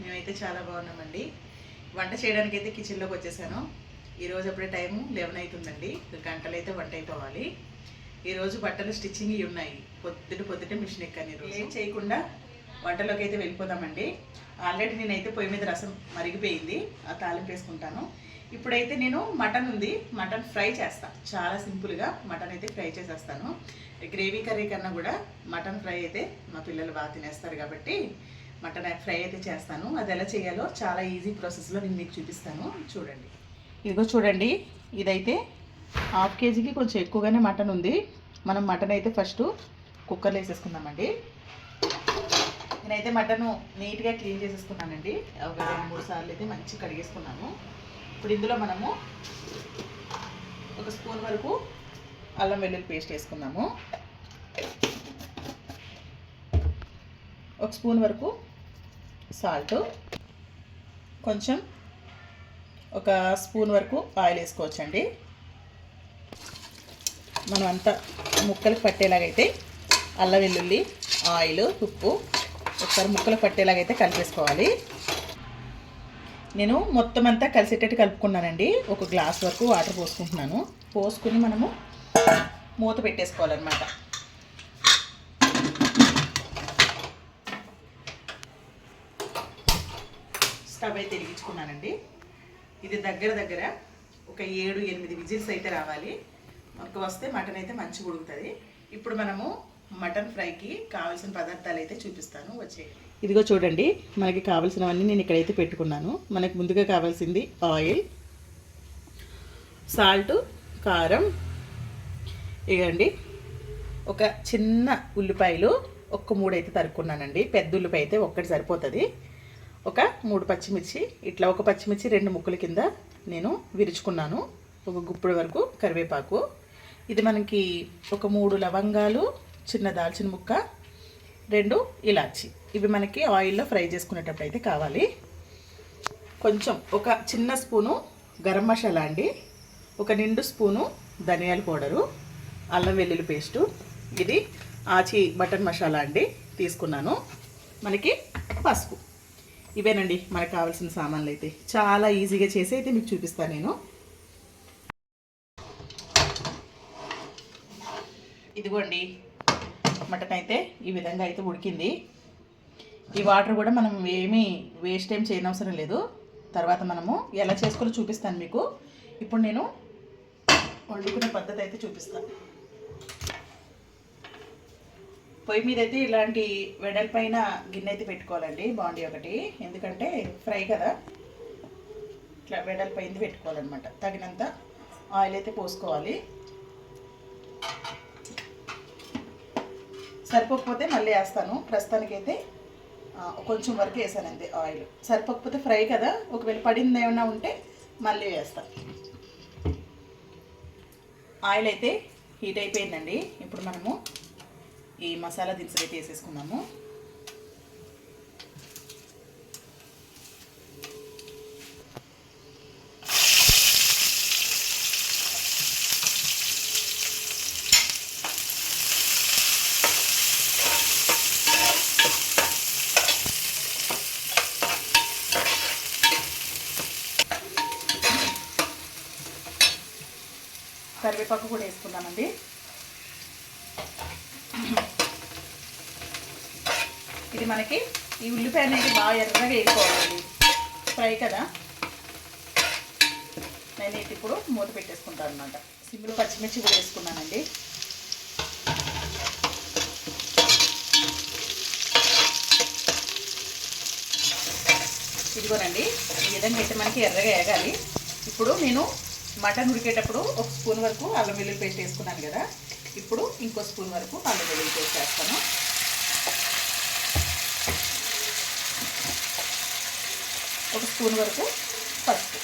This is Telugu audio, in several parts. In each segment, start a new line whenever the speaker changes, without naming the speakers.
మేమైతే చాలా బాగున్నామండి. వంట చేయడానికి అయితే కిచెన్లోకి వచ్చేసాను. ఈరోజు అప్పుడే టైము లెవెన్ అవుతుందండి గంటలు అయితే వంట అయిపోవాలి. ఈరోజు బట్టలు స్టిచ్చింగ్ ఇవి ఉన్నాయి. పొద్దుట పొద్దుట మిషన్ ఎక్కాను ఈరోజు ఏం చేయకుండా వంటలోకి అయితే వెళ్ళిపోదామండి. ఆల్రెడీ నేనైతే పొయ్యి మీద రసం మరిగిపోయింది. ఆ తాలింపు వేసుకుంటాను. ఇప్పుడైతే నేను మటన్ ఉంది. మటన్ ఫ్రై చేస్తాను చాలా సింపుల్గా మటన్ అయితే ఫ్రై చేసేస్తాను. గ్రేవీ కర్రీ కన్నా కూడా మటన్ ఫ్రై అయితే మా పిల్లలు బాగా తినేస్తారు కాబట్టి మటన్ ఫ్రై అయితే చేస్తాను. అది ఎలా చేయాలో చాలా ఈజీ ప్రాసెస్లో నేను మీకు చూపిస్తాను. చూడండి. ఇదిగో చూడండి. ఇదైతే హాఫ్ కేజీకి కొంచెం ఎక్కువగానే మటన్ ఉంది. మనం మటన్ అయితే ఫస్ట్ కుక్కర్లో వేసేసుకుందామండి. నేనైతే మటన్ నీట్గా క్లీన్ చేసేసుకున్నానండి. ఒక రెండు మూడు సార్లు అయితే మంచి కడిగేసుకున్నాను. ఇప్పుడు ఇందులో మనము ఒక స్పూన్ వరకు అల్లం వెల్లుల్లి పేస్ట్ వేసుకుందాము. ఒక స్పూన్ వరకు సాల్ట్. కొంచెం ఒక స్పూన్ వరకు ఆయిల్ వేసుకోవచ్చండి. మనం అంతా ముక్కలకు పట్టేలాగైతే అల్లం వెల్లుల్లి ఆయిల్ ఉప్పు ఒకసారి ముక్కలు పట్టేలాగైతే కలిపేసుకోవాలి. నేను మొత్తం అంతా కలిసేటట్టు కలుపుకున్నానండి. ఒక గ్లాస్ వరకు వాటర్ పోసుకుంటున్నాను. పోసుకుని మనము మూత పెట్టేసుకోవాలన్నమాట. స్టవ్ అయితే వెలిగించుకున్నానండి. ఇది దగ్గర దగ్గర ఒక ఏడు ఎనిమిది విజిల్స్ అయితే రావాలి. మనకు వస్తే మటన్ అయితే మంచిగా ఉడుకుతుంది. ఇప్పుడు మనము మటన్ ఫ్రైకి కావాల్సిన పదార్థాలు అయితే చూపిస్తాను. వచ్చే ఇదిగో చూడండి మనకి కావాల్సినవన్నీ నేను ఇక్కడైతే పెట్టుకున్నాను. మనకు ముందుగా కావాల్సింది ఆయిల్ సాల్ట్ కారం. ఇగండి ఒక చిన్న ఉల్లిపాయలు ఒక్క మూడు అయితే తరుక్కున్నానండి. పెద్ద ఉల్లిపాయ అయితే ఒక్కటి సరిపోతుంది. ఒక మూడు పచ్చిమిర్చి ఇట్లా ఒక పచ్చిమిర్చి రెండు ముక్కల కింద నేను విరుచుకున్నాను. ఒక గుప్పుడు వరకు కరివేపాకు. ఇది మనకి ఒక మూడు లవంగాలు చిన్న దాల్చిన ముక్క రెండు ఇలాచి. ఇవి మనకి ఆయిల్లో ఫ్రై చేసుకునేటప్పుడు అయితే కావాలి. కొంచెం ఒక చిన్న స్పూను గరం మసాలా అండి. ఒక నిండు స్పూను ధనియాల పౌడరు అల్లం వెల్లుల్లి పేస్టు. ఇది ఆచి బటన్ మసాలా అండి తీసుకున్నాను. మనకి పసుపు. ఇవేనండి మనకు కావాల్సిన సామాన్లు అయితే చాలా ఈజీగా చేసి అయితే మీకు చూపిస్తాను నేను. ఇదిగోండి మటన్ అయితే ఈ విధంగా అయితే ఉడికింది. ఈ వాటర్ కూడా మనం ఏమీ వేస్ట్ ఏం చేయనవసరం లేదు. తర్వాత మనము ఎలా చేసుకోవాలో చూపిస్తాను మీకు. ఇప్పుడు నేను వండుకునే పద్ధతి అయితే చూపిస్తాను పొయ్యి మీద అయితే ఇలాంటి వెడల్పైన గిన్నె అయితే పెట్టుకోవాలండి బాండీ ఒకటి. ఎందుకంటే ఫ్రై కదా. ఇట్లా వెడల్పైంది పెట్టుకోవాలన్నమాట. తగినంత ఆయిల్ అయితే పోసుకోవాలి. సరిపోకపోతే మళ్ళీ వేస్తాను. ప్రస్తుతానికైతే కొంచెం వరకు వేసాను అంతే ఆయిల్. సరిపోకపోతే ఫ్రై కదా. ఒకవేళ పడింది ఏమైనా ఉంటే మళ్ళీ వేస్తాను ఆయిల్ అయితే హీట్ అయిపోయిందండి. ఇప్పుడు మనము ఈ మసాలా దినుసులు అయితే వేసేసుకుందాము. కరివేపాకు కూడా వేసుకుందామండి. ఇది మనకి ఈ ఉల్లిపాయ అనేది బాగా ఎర్రగా వేసుకోవాలి. ఫ్రై కదా? నేను ఇది ఇప్పుడు మూత పెట్టేసుకుంటాను అనమాట సిమ్లో పచ్చిమిర్చి కూడా వేసుకున్నానండి. ఇదిగోనండి ఈ విధంగా అయితే మనకి ఎర్రగా ఎరగాలి. ఇప్పుడు నేను మటన్ ఉడికేటప్పుడు ఒక స్పూన్ వరకు అల్లం వెల్లుల్లి పేస్ట్ వేసుకున్నాను కదా. ఇప్పుడు ఇంకో స్పూన్ వరకు అల్లం వెల్లుల్లి పేస్ట్ ఒక స్పూన్ వరకు పసుపు.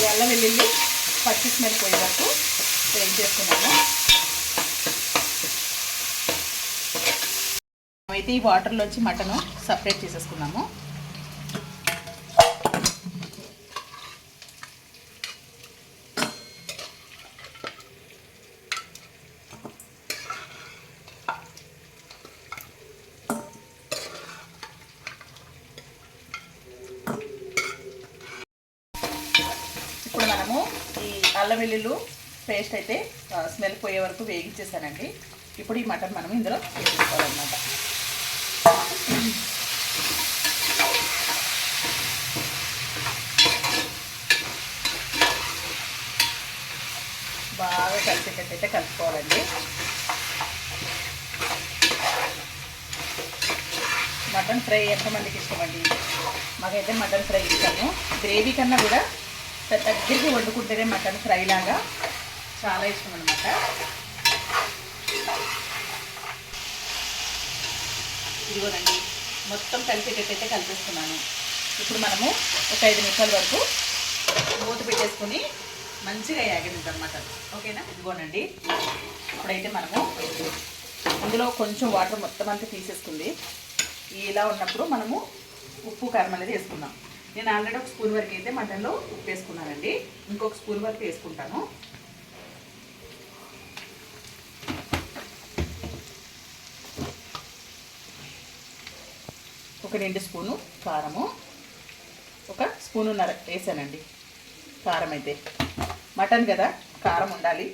ఈ అల్లం వెల్లుల్లి పచ్చి స్మెల్ పోయే వరకు వేడి చేసుకున్నాము అయితే ఈ వాటర్లోంచి మటన్ సపరేట్ చేసేసుకున్నాము. అల్లం వెల్లుల్లి పేస్ట్ అయితే స్మెల్ పోయే వరకు వేగించేసానండి. ఇప్పుడు ఈ మటన్ మనం ఇందులో వేసుకోవాలన్నమాట. బాగా కలిసేటట్టయితే కలుపుకోవాలండి. మటన్ ఫ్రై ఎంతమందికి ఇష్టమండి? మాకైతే మటన్ ఫ్రై ఇస్తాము గ్రేవీ కన్నా కూడా దగ్గరికి వండుకుంటేనే మటన్ ఫ్రై లాగా చాలా ఇష్టం అనమాట ఇదిగోనండి మొత్తం కలిసేటట్టయితే కలిపేస్తున్నాను. ఇప్పుడు మనము ఒక ఐదు నిమిషాల వరకు మూత పెట్టేసుకొని మంచిగా యాగనిద్దాం మటన్ ఓకేనా? ఇదిగోనండి ఇప్పుడైతే మనము అందులో కొంచెం వాటర్ మొత్తం అంతా తీసేసుకుంది. ఇలా ఉన్నప్పుడు మనము ఉప్పు కారం అనేది వేసుకుందాం. నేను ఆల్రెడీ ఒక స్పూన్ వరకు అయితే మటన్లో ఉప్పు వేసుకున్నానండి. ఇంకొక స్పూన్ వరకు వేసుకుంటాను. ఒక రెండు స్పూను కారము. ఒక స్పూనున్నర వేసానండి కారం అయితే. మటన్ కదా కారం ఉండాలి.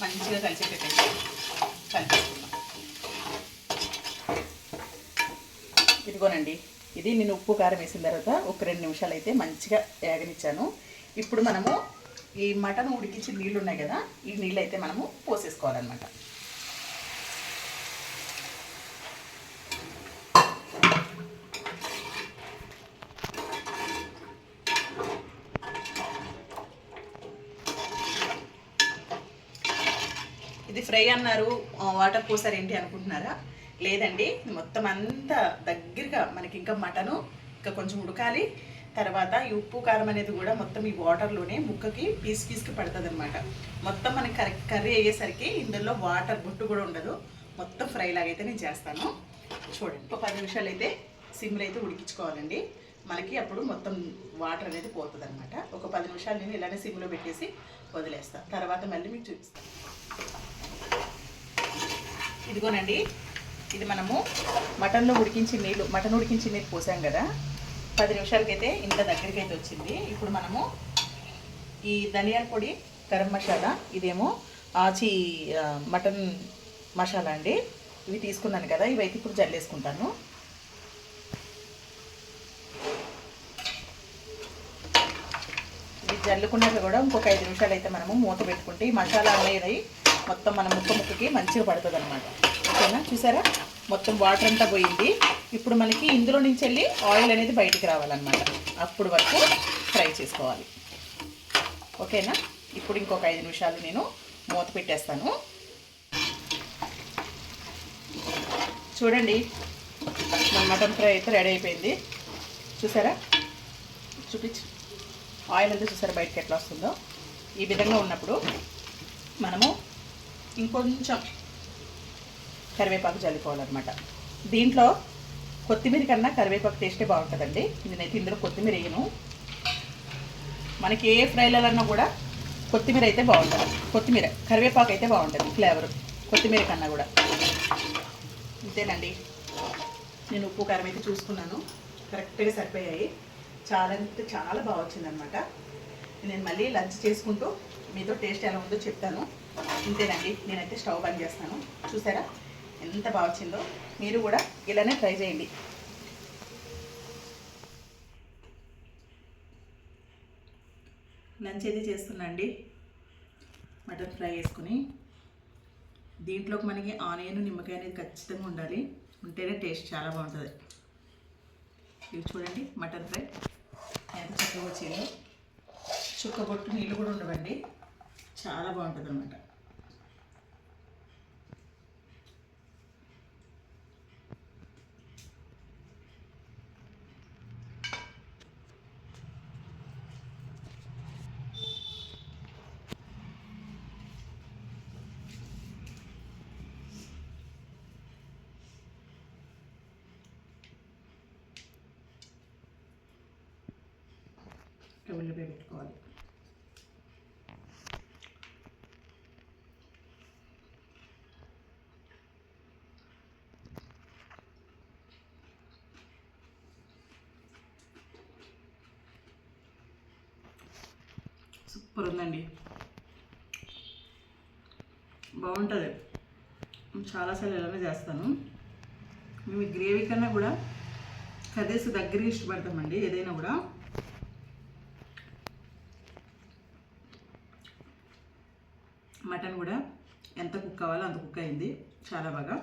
మంచిగా కలిసేటట్టయితే కలిపేసుకుందాం ఇదిగోనండి ఇది నేను ఉప్పు కారం వేసిన తర్వాత ఒక రెండు నిమిషాలు అయితే మంచిగా వేగనిచ్చాను. ఇప్పుడు మనము ఈ మటన్ ఉడికించి నీళ్ళు ఉన్నాయి కదా ఈ నీళ్ళు అయితే మనము పోసేసుకోవాలన్నమాట. ఇది ఫ్రై అన్నారు వాటర్ పోసారు ఏంటి అనుకుంటున్నారా? లేదండి. మొత్తం అంతా దగ్గరగా మనకి ఇంకా మటను ఇంకా కొంచెం ఉడకాలి. తర్వాత ఈ ఉప్పు కారం అనేది కూడా మొత్తం ఈ వాటర్లోనే ముక్కకి పీస్ పీస్కి పడుతుంది అనమాట మొత్తం మనకి కరెక్ట్ కర్రీ అయ్యేసరికి ఇందులో వాటర్ బొట్టు కూడా ఉండదు. మొత్తం ఫ్రై లాగైతే నేను చేస్తాను. చూడండి. ఒక పది నిమిషాలు అయితే సిమ్లో అయితే ఉడికించుకోవాలండి. మనకి అప్పుడు మొత్తం వాటర్ అనేది పోతుంది అనమాట ఒక పది నిమిషాలు నేను ఇలానే సిమ్లో పెట్టేసి వదిలేస్తాను తర్వాత మళ్ళీ మీకు చూపిస్తాను ఇదిగోనండి. ఇది మనము మటన్లో ఉడికించి నీళ్ళు మటన్ ఉడికించి నీళ్ళు పోసాం కదా. పది నిమిషాలకైతే ఇంత దగ్గరికి అయితే వచ్చింది. ఇప్పుడు మనము ఈ ధనియాల పొడి గరం మసాలా ఇదేమో ఆచి మటన్ మసాలా అండి. ఇవి తీసుకున్నాను కదా ఇవైతే ఇప్పుడు జల్లేసుకుంటాను. ఇవి జల్లుకున్నాక కూడా ఇంకొక ఐదు నిమిషాలు అయితే మనము మూత పెట్టుకుంటే ఈ మసాలా అనేది మొత్తం మన ముక్క ముక్కకి మంచిగా పడుతుంది అనమాట ఓకేనా? చూసారా? మొత్తం వాటర్ అంతా పోయింది. ఇప్పుడు మనకి ఇందులో నుంచి వెళ్ళి ఆయిల్ అనేది బయటికి రావాలన్నమాట. అప్పుడు వరకు ఫ్రై చేసుకోవాలి. ఓకేనా? ఇప్పుడు ఇంకొక ఐదు నిమిషాలు నేను మూత పెట్టేస్తాను. చూడండి మన మటన్ ఫ్రై అయితే రెడీ అయిపోయింది. చూసారా? చూపించు. ఆయిల్ అంతా చూసారా బయటకి ఎట్లా వస్తుందో? ఈ విధంగా ఉన్నప్పుడు మనము ఇంకొంచెం కరివేపాకు చల్లుకోవాలన్నమాట దీంట్లో కొత్తిమీర కన్నా కరివేపాకు టేస్టే బాగుంటుందండి. నేనైతే ఇందులో కొత్తిమీర వేయను. మనకి ఏ ఫ్రైలన్నా కూడా కొత్తిమీర అయితే బాగుంటుంది. కొత్తిమీర కరివేపాకు అయితే బాగుంటుంది ఫ్లేవర్ కొత్తిమీర కన్నా కూడా. అంతేనండి నేను ఉప్పు కారం అయితే చూసుకున్నాను. కరెక్ట్గా సరిపోయాయి. చాలా అంటే చాలా బాగా వచ్చిందనమాట నేను మళ్ళీ లంచ్ చేసుకుంటూ మీతో టేస్ట్ ఎలా ఉందో చెప్తాను. ఇంతేనండి. నేనైతే స్టవ్ బంద్ చేస్తాను. చూసారా? ఎంత బాగా వచ్చిందో మీరు కూడా ఇలానే ట్రై చేయండి. లంచ్ అయితే చేస్తున్నా అండి. మటన్ ఫ్రై వేసుకుని. దీంట్లోకి మనకి ఆనియన్ నిమ్మకాయ అనేది ఖచ్చితంగా ఉండాలి. ఉంటేనే టేస్ట్ చాలా బాగుంటుంది. ఇవి చూడండి మటన్ ఫ్రై ఎంత చక్కగా వచ్చిందో. చుక్కబొట్టు నీళ్ళు కూడా ఉండవండి. చాలా బాగుంటుంది అనమాట ఉల్లిపాయ పెట్టుకోవాలి. సూపర్ ఉందండి. బాగుంటుంది. చాలాసార్లు ఇలానే చేస్తాను. మేము గ్రేవీ కన్నా కూడా కర్రీస్ దగ్గర ఇష్టపడతామండి ఏదైనా కూడా. మటన్ కూడా ఎంత కుక్ కావాలో అంత కుక్ అయింది. చాలా బాగా.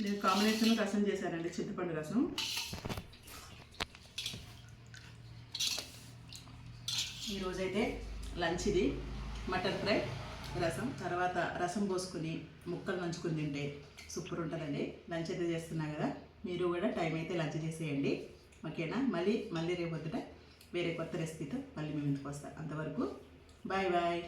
నేను కాంబినేషన్ రసం చేశానండి చింతపండు రసం. ఈరోజైతే లంచ్ ఇది. మటన్ ఫ్రై రసం. తర్వాత రసం పోసుకుని ముక్కలు నంచుకుని తింటే సూపర్ ఉంటుందండి లంచ్ అయితే చేస్తున్నా కదా. మీరు కూడా టైం అయితే లంచ్ చేసేయండి. ఓకేనా? మళ్ళీ మళ్ళీ రేపు వద్దుట వేరే కొత్త రెసిపీతో మళ్ళీ మేము ఇంటికి వస్తాం. అంతవరకు బాయ్ బాయ్.